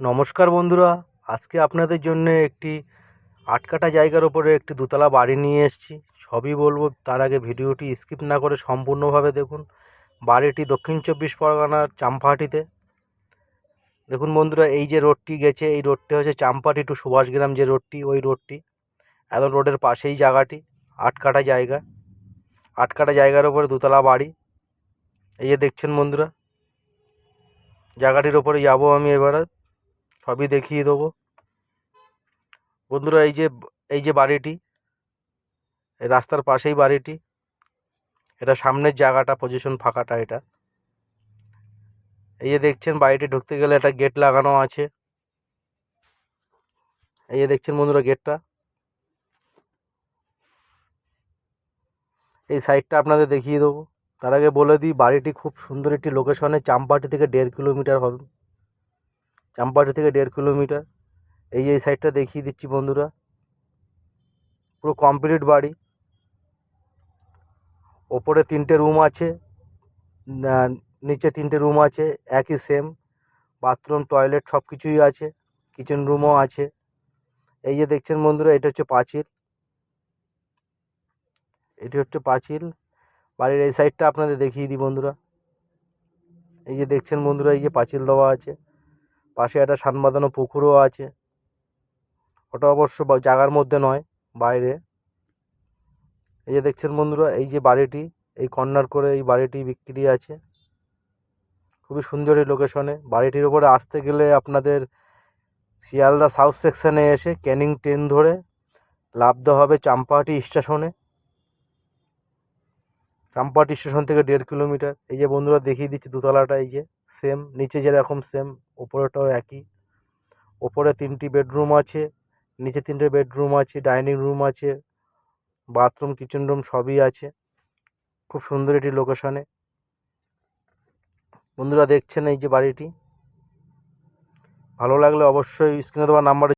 নমস্কার বন্ধুরা, আজকে আপনাদের জন্য একটি আটকাটা জায়গার ওপরে একটি দোতলা বাড়ি নিয়ে এসেছি। সবই বলব, তার আগে ভিডিওটি স্কিপ না করে সম্পূর্ণভাবে দেখুন। বাড়িটি দক্ষিণ চব্বিশ পরগনার চাম্পাহাটিতে। দেখুন বন্ধুরা, এই যে রোডটি গেছে, এই রোডটি হচ্ছে চাম্পাহাটি টু সুভাষগ্রাম যে রোডটি, ওই রোডটি। একদম রোডের পাশেই জায়গাটি, আটকাটা জায়গা। আটকাটা জায়গার ওপরে দোতলা বাড়ি। এই যে দেখছেন বন্ধুরা, জায়গাটির ওপরে যাব আমি এবারে। সবই দেখিয়ে দেবো। বন্ধুরা, এই যে এই যে বাড়িটি, এই রাস্তার পাশেই বাড়িটি, এটা সামনের জায়গাটা পজিশন ফাঁকাটা এটা। এই যে দেখছেন, বাড়িটি ঢুকতে গেলে একটা গেট লাগানো আছে। এই যে দেখছেন বন্ধুরা গেটটা এই সাইডটা আপনাদের দেখিয়ে দেবো। তার আগে বলে দিই, বাড়িটি খুব সুন্দর একটি লোকেশনে চাম্পাহাটি থেকে দেড় কিলোমিটার হবে। চাম্পাহাটি থেকে দেড় কিলোমিটার। এই এই সাইডটা দেখিয়ে দিচ্ছি বন্ধুরা। পুরো কমপ্লিট বাড়ি। ওপরে তিনটে রুম আছে। নিচে তিনটে রুম আছে। একই সেম বাথরুম টয়লেট সব কিছুই আছে কিচেন রুমও আছে। এই যে দেখছেন বন্ধুরা, এটা হচ্ছে পাঁচিল। এটি হচ্ছে পাঁচিল। বাড়ির এই সাইডটা আপনাদের দেখিয়ে দিই বন্ধুরা। এই যে দেখছেন বন্ধুরা, এই যে পাঁচিল দেওয়া আছে। পাশে একটা সান বাঁধানো পুকুরও আছে। ওটা অবশ্য জায়গার মধ্যে নয়, বাইরে। এই যে দেখছেন বন্ধুরা, এই যে বাড়িটি, এই কর্নার করে এই বাড়িটি বিক্রি আছে। খুবই সুন্দর এই লোকেশনে। বাড়িটির উপরে আসতে গেলে আপনাদের শিয়ালদা সাউথ সেকশানে এসে ক্যানিং ট্রেন ধরে লাফতে হবে চাম্পাহাটি স্টেশনে। চাম্পাহাটি স্টেশন থেকে দেড় কিলোমিটার। এই যে বন্ধুরা দেখিয়ে দিচ্ছি দোতলাটা, এই যে সেম নিচে যেরকম সেম ওপরেটাও একই। ওপরে তিনটি বেডরুম আছে, নিচে তিনটে বেডরুম আছে ডাইনিং রুম আছে বাথরুম কিচেন রুম সবই আছে। খুব সুন্দর এটি লোকেশনে বন্ধুরা দেখছেন এই যে বাড়িটি? ভালো লাগলে অবশ্যই স্ক্রিনে দেওয়া নাম্বারে